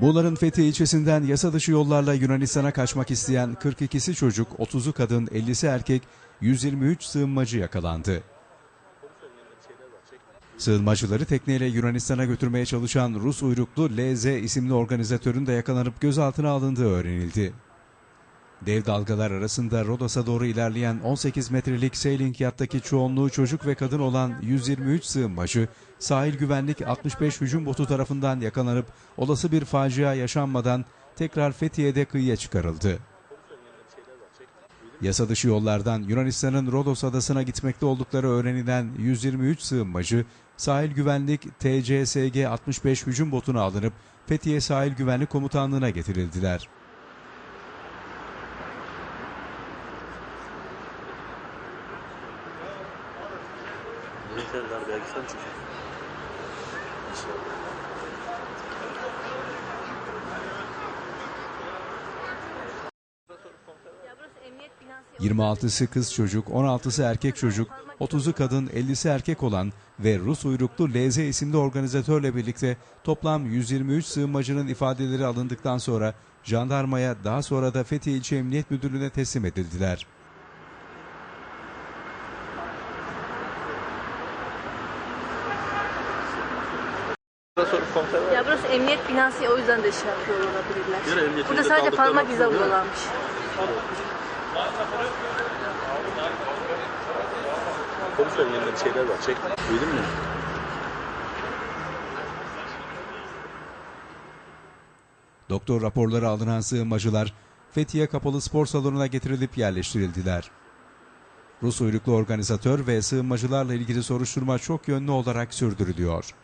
Muğla'nın Fethi ilçesinden yasa dışı yollarla Yunanistan'a kaçmak isteyen 42'si çocuk, 30'u kadın, 50'si erkek, 123 sığınmacı yakalandı. Sığınmacıları tekneyle Yunanistan'a götürmeye çalışan Rus uyruklu LZ isimli organizatörün de yakalanıp gözaltına alındığı öğrenildi. Dev dalgalar arasında Rodos'a doğru ilerleyen 18 metrelik sailing yattaki çoğunluğu çocuk ve kadın olan 123 sığınmacı, sahil güvenlik 65 hücum botu tarafından yakalanıp olası bir facia yaşanmadan tekrar Fethiye'de kıyıya çıkarıldı. Yasa dışı yollardan Yunanistan'ın Rodos adasına gitmekte oldukları öğrenilen 123 sığınmacı, sahil güvenlik TCSG 65 hücum botuna alınıp Fethiye Sahil Güvenlik Komutanlığı'na getirildiler. Yeterler belki sen emniyet binası. 26'sı kız çocuk, 16'sı erkek çocuk, 30'u kadın, 50'si erkek olan ve Rus uyruklu LZ isimli organizatörle birlikte toplam 123 sığınmacının ifadeleri alındıktan sonra jandarmaya daha sonra da Fethiye İlçe Emniyet Müdürlüğü'ne teslim edildiler. Burada sorup komiser var. Ya burası emniyet binası o yüzden de şey yapıyor olabilirler. Yürü, emniyetin Burada sadece kaldıkları parmak izi değil mi? alıyorlarmış. Komiserin yanında bir şeyler var. Çek. Duydun mu? Doktor raporları alınan sığınmacılar Fethiye Kapalı Spor Salonu'na getirilip yerleştirildiler. Rus uyruklu organizatör ve sığınmacılarla ilgili soruşturma çok yönlü olarak sürdürülüyor.